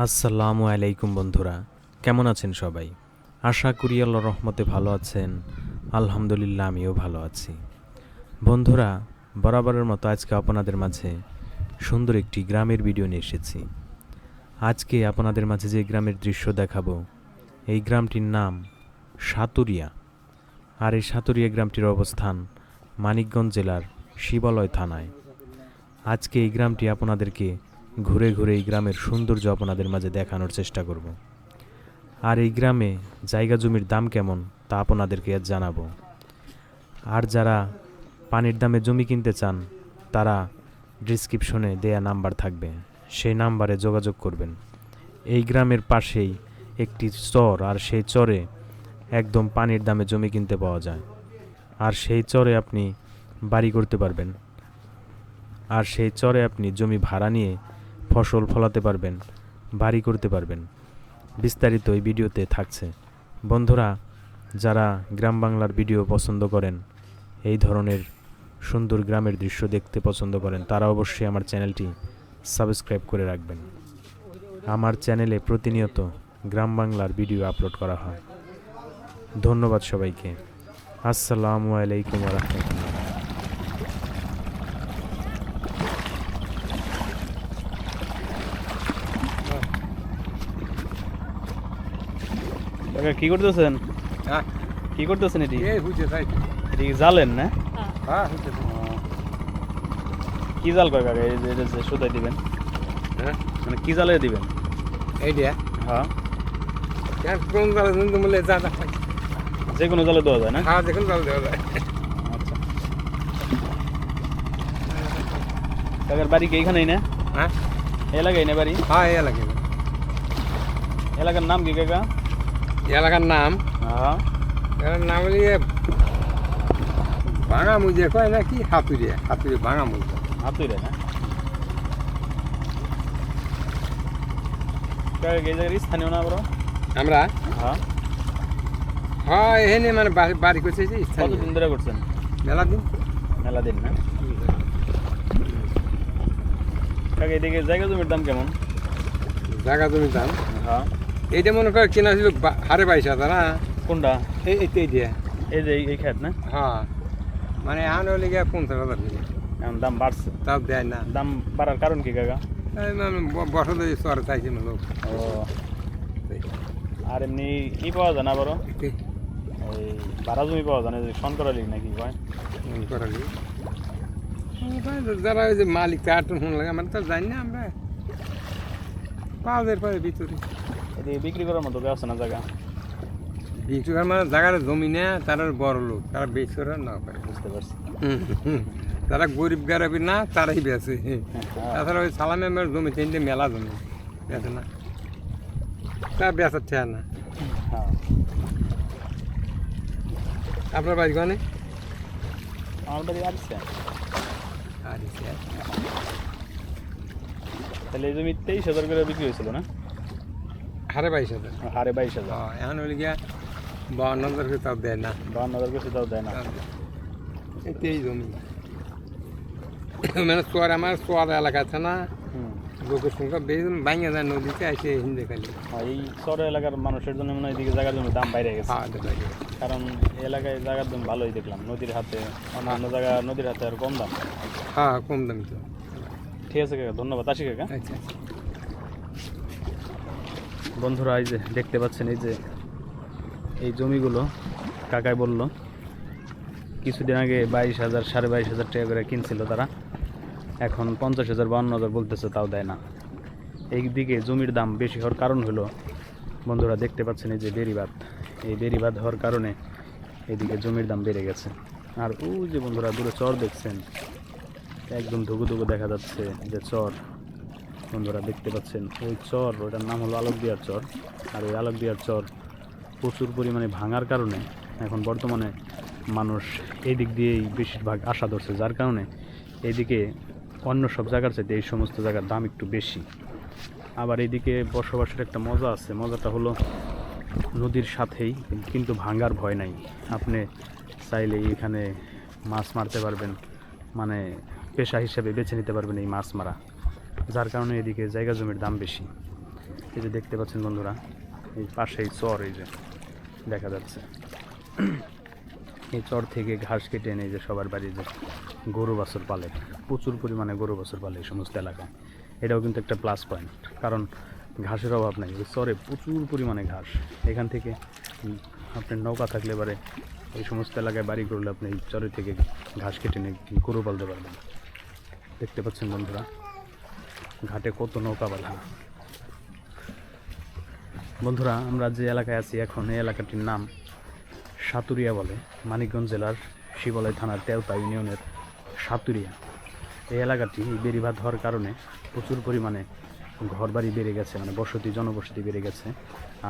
আসসালামু আলাইকুম বন্ধুরা, কেমন আছেন সবাই? আশা করি আল্লাহ রহমতে ভালো আছেন, আলহামদুলিল্লাহ আমিও ভালো আছি। বন্ধুরা, বরাবরের মতো আজকে আপনাদের মাঝে সুন্দর একটি গ্রামের ভিডিও নিয়ে এসেছি। আজকে আপনাদের মাঝে যে গ্রামের দৃশ্য দেখাবো, এই গ্রামটির নাম সাতুরিয়া। আর এই সাতুরিয়া গ্রামটির অবস্থান মানিকগঞ্জ জেলার শিবালয় থানায়। আজকে এই গ্রামটি আপনাদেরকে ঘুরে ঘুরে এই গ্রামের সৌন্দর্য আপনাদের মাঝে দেখানোর চেষ্টা করব। আর এই গ্রামে জায়গা জমির দাম কেমন তা আপনাদেরকে জানাব। আর যারা পানির দামে জমি কিনতে চান, তারা ডিসক্রিপশনে দেয়া নাম্বার থাকবে। সেই নাম্বারে যোগাযোগ করবেন। এই গ্রামের পাশেই একটি চর, আর সেই চরে একদম পানির দামে জমি কিনতে পাওয়া যায়। আর সেই চরে আপনি বাড়ি করতে পারবেন। আর সেই চরে আপনি জমি ভাড়া নিয়ে ফসল ফলাতে পারবেন, বাড়ি করতে পারবেন। বিস্তারিত এই ভিডিওতে থাকছে। বন্ধুরা, যারা গ্রাম বাংলার ভিডিও পছন্দ করেন, এই ধরনের সুন্দর গ্রামের দৃশ্য দেখতে পছন্দ করেন, তারা অবশ্যই আমার চ্যানেলটি সাবস্ক্রাইব করে রাখবেন। আমার চ্যানেলে প্রতিনিয়ত গ্রাম বাংলার ভিডিও আপলোড করা হয়। ধন্যবাদ সবাইকে। আসসালামু আলাইকুম রহমতুল্লাহ। কাকা কি করতেছেন? হ্যাঁ। কি করতেছেন এটি? এই হইতে তাই এটি জালেন না? হ্যাঁ। হইতে কি জাল কয় কাকা? এই যে যে সুতাই দিবেন। হ্যাঁ। মানে কি জালে দিবেন? এই দিয়া হ্যাঁ। কেন কোন জালে নুন বলে যা যা যে কোনো জালে দেওয়া যায় না? হ্যাঁ দেখুন জাল দেওয়া যায়। আচ্ছা। কাকার বাড়ি কি এইখানেই না? হ্যাঁ। এলাকায় না বাড়ি? হ্যাঁ এই এলাকা এলাকার নাম কি কাকা? এলাকার নাম? হ্যাঁ। এলাকার নাম হলি ভাঙা মুজে কয় না কি? হাতুরিয়া হাতুরি ভাঙা মুজে হাতুই রে না স্থানীয় না বড়? আমরা? হ্যাঁ। হ্যাঁ এখানে মানে বাড়ি করছে কতদিন ধরে করছেন? মেলা দিন। মেলা দিন না? এদিকে জায়গা জমির দাম কেমন? জায়গা জমি দাম? হ্যাঁ। এইটা মনে করে কেনা ছিল হারে বাইশ হাজার হ্যাঁ? কোনটা? এই এই এই দিয়া। এই যে এই- খেত না? হ্যাঁ। মানে এখন হলে গিয়ে পঞ্চাশ হাজার এখন দাম বাড়ছে। তাও দেয় না। দাম বাড়ার কারণ কি কাকা? এই ব- বছর ধরে চর চাইছে লোক। ও। আর এমনি ই পাওয়া যায় না বড় এই ভাড়া জমি পাওয়া যায় না শঙ্করালি নাকি কয়? মনে করালি যারা ওই যে মালিক ফোন লাগে আমরা তো জানি না আমরা পাওয়া যায় ভিতরে। এদিকে বিক্রি করার মতো আছে না জায়গা? বিক্রি করার মানে জায়গার জমি না তারা বড় লোক তারা বেশি করে না পারে বুঝতে পারছি। তারা গরিব গারাবি না তারাই বেছে তাছাড়া ওই সালামে আমার জমি তিনটে মেলা জমি বেছে না। তা বেচার চেয়ে না। হ্যাঁ। আপনার বাড়ি গনে আমার বাড়ি আরে তাহলে এই জমি তেইশ হাজার করে বিক্রি হয়েছিল না? হারে বাইশ হাজার। হারে বাইশ হাজার। হ্যাঁ, এখন হলে গিয়া বাউন্ন হাজার করে তাও দেয় না। বান্ন হাজার করে তাও দেয় না। এটাই জমি। মানে চর আমার চর এলাকা আছে না হুম। লোকের সংখ্যা বেশি ভাঙে যায় নদীতে আসে হিন্দে খালি। হ্যাঁ, এই শহর এলাকার মানুষের জন্য মনে হয় এদিকে জায়গার জমির দাম বাইরে গেছে। লাগে। কারণ এই এলাকায় জায়গার দাম ভালোই দেখলাম নদীর হাতে অন্যান্য জায়গা নদীর হাতে আর কম দাম। হ্যাঁ কম দামি তো। ঠিক আছে কাকা ধন্যবাদ। আসি কাকা। আচ্ছা। বন্ধুরা, এই যে দেখতে পাচ্ছেন, এই যে এই জমিগুলো কাকাই বলল, কিছুদিন আগে বাইশ হাজার, সাড়ে বাইশ হাজার টাকা করে কিনছিল তারা। এখন পঞ্চাশ হাজার বান্ন হাজার বলতেছে, তাও দেয় না। এই দিকে জমির দাম বেশি হওয়ার কারণ হলো, বন্ধুরা, দেখতে পাচ্ছেন, এই যে বেরিবাদ এই বেরিবাদ হওয়ার কারণে এদিকে জমির দাম বেড়ে গেছে। আর ওই যে বন্ধুরা, দূরে চর দেখছেন, একদম ধুকু ধুকু দেখা যাচ্ছে যে চর। বন্ধুরা দেখতে পাচ্ছেন, ওই চর ওটার নাম হলো আলোকদিয়ার চর। আর ওই আলোকদিয়ার চর প্রচুর পরিমাণে ভাঙার কারণে এখন বর্তমানে মানুষ এই দিক দিয়েই বেশিরভাগ আশা ধরছে, যার কারণে এইদিকে অন্য সব জায়গার চাইতে এই সমস্ত জায়গার দাম একটু বেশি। আবার এইদিকে বসবাসের একটা মজা আছে, মজাটা হলো নদীর সাথেই, কিন্তু ভাঙার ভয় নাই। আপনি চাইলে এখানে মাছ মারতে পারবেন মানে পেশা হিসেবে বেছে নিতে পারবেন এই মাছ মারা। যার কারণে এদিকে জায়গা জমির দাম বেশি। এই যে দেখতে পাচ্ছেন বন্ধুরা, এই পাশেই চর এই যে, দেখা যাচ্ছে। এই চর থেকে ঘাস কেটে এনে যে সবার বাড়ি যে গরু বাছর পালে, প্রচুর পরিমাণে গরু বাছর পালে এই সমস্ত এলাকায়। এটাও কিন্তু একটা প্লাস পয়েন্ট কারণ ঘাসের অভাব নেই। চরে প্রচুর পরিমাণে ঘাস। এখান থেকে আপনার নৌকা থাকলে এবারে এই সমস্ত এলাকায় বাড়ি করলে আপনি চরে থেকে ঘাস কেটে নিয়ে গরু পালতে পারবেন। দেখতে পাচ্ছেন বন্ধুরা ঘাটে কত নৌকা বাঁধা। বন্ধুরা, আমরা যে এলাকায় আছি এখন, এই এলাকাটির নাম সাতুরিয়া বলে। মানিকগঞ্জ জেলার শিবালয় থানার তেওতা ইউনিয়নের সাতুরিয়া। এই এলাকাটি বেড়িবাঁধ হওয়ার কারণে প্রচুর পরিমাণে ঘরবাড়ি বেড়ে গেছে মানে বসতি, জনবসতি বেড়ে গেছে।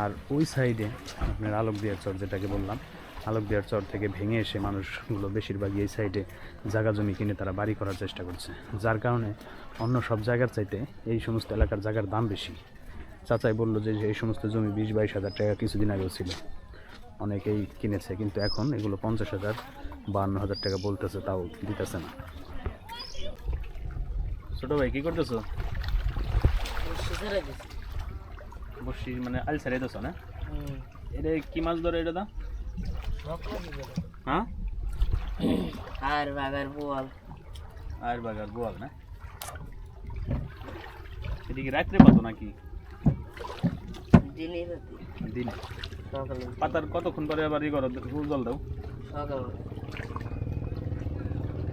আর ওই সাইডে আপনার আলোকদিয়ার চর, যেটাকে বললাম আলোকদিয়ার চর থেকে ভেঙে এসে মানুষগুলো বেশিরভাগই এই সাইডে জায়গা জমি কিনে তারা বাড়ি করার চেষ্টা করছে। যার কারণে অন্য সব জায়গার চাইতে এই সমস্ত এলাকার জায়গার দাম বেশি। চাচাই বলল যে এই সমস্ত জমি বিশ বাইশ হাজার টাকা কিছুদিন আগেও ছিল। অনেকেই কিনেছে কিন্তু এখন এগুলো পঞ্চাশ হাজার বান্ন হাজার টাকা বলতেছে তাও দিতেছে না। ছোট ভাই কি করতেছো? বসি মানে আল ছেড়ে দিছো না? এটা কি মাছ ধরে এটা দা হ্যাঁ? আর বাগার বল আর বাগার বোয়াল না? এদিকে রাত্রে পাতো নাকি? দিনে দিন। পাতার কতক্ষণ পরে আবার ই করো জল দাও?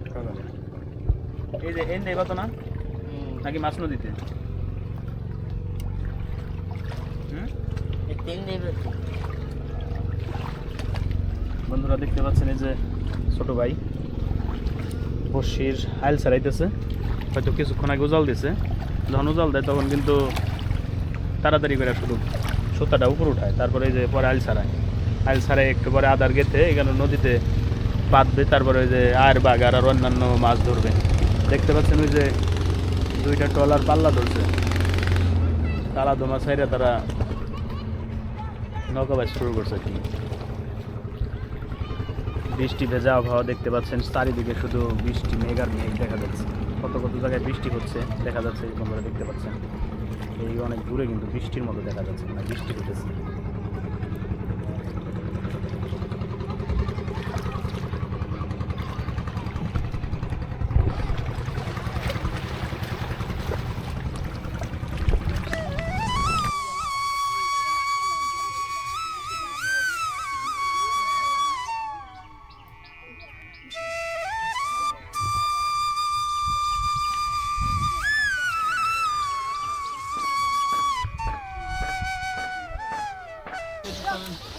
সকালে। এই যে এন দেবা তো না নাকি মাছ নদীতে? হুম? তিন রাতে বন্ধুরা দেখতে পাচ্ছেন এই যে ছোট ভাই বসির আইল ছাড়াইতেছে। হয়তো কিছুক্ষণ আগে উজাল দিছে। যখন উজাল দেয় তখন কিন্তু তাড়াতাড়ি করে শুধু সুতাটা উপর উঠায়, তারপরে এই যে পরে আইল ছাড়ায়। আইল ছাড়াই একটু পরে আদার গেঁথে এখানে নদীতে বাঁধবে তারপরে ওই যে আয়ের বাগার আর অন্যান্য মাছ ধরবে। দেখতে পাচ্ছেন ওই যে দুইটা ট্রলার পাল্লা ধরছে। তালা দোমা সাইডে তারা নৌকা বাজ শুরু করছে বৃষ্টি ভেজা আবহাওয়া দেখতে পাচ্ছেন। চারিদিকে শুধু বৃষ্টি মেঘার মেঘ দেখা যাচ্ছে। কত কত জায়গায় বৃষ্টি হচ্ছে দেখা যাচ্ছে এই তোমরা দেখতে পাচ্ছেন। এই অনেক দূরে কিন্তু বৃষ্টির মতো দেখা যাচ্ছে না, বৃষ্টি হতেছে আরও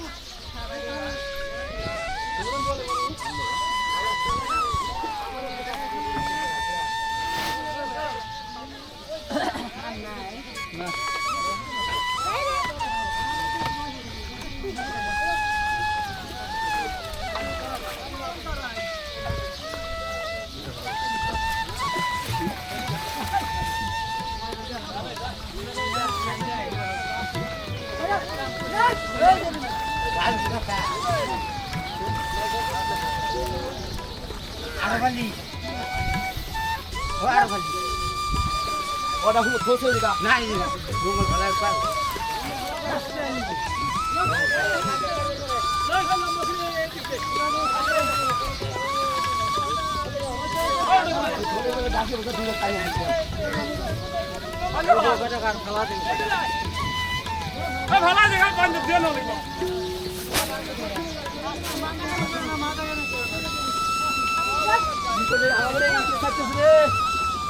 ওটা হুট ধসে দিকা নাই জঙ্গল ফেলায় পার ভালা দেখা পান দিয়ে নিব আমাদের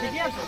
ঠিক আছে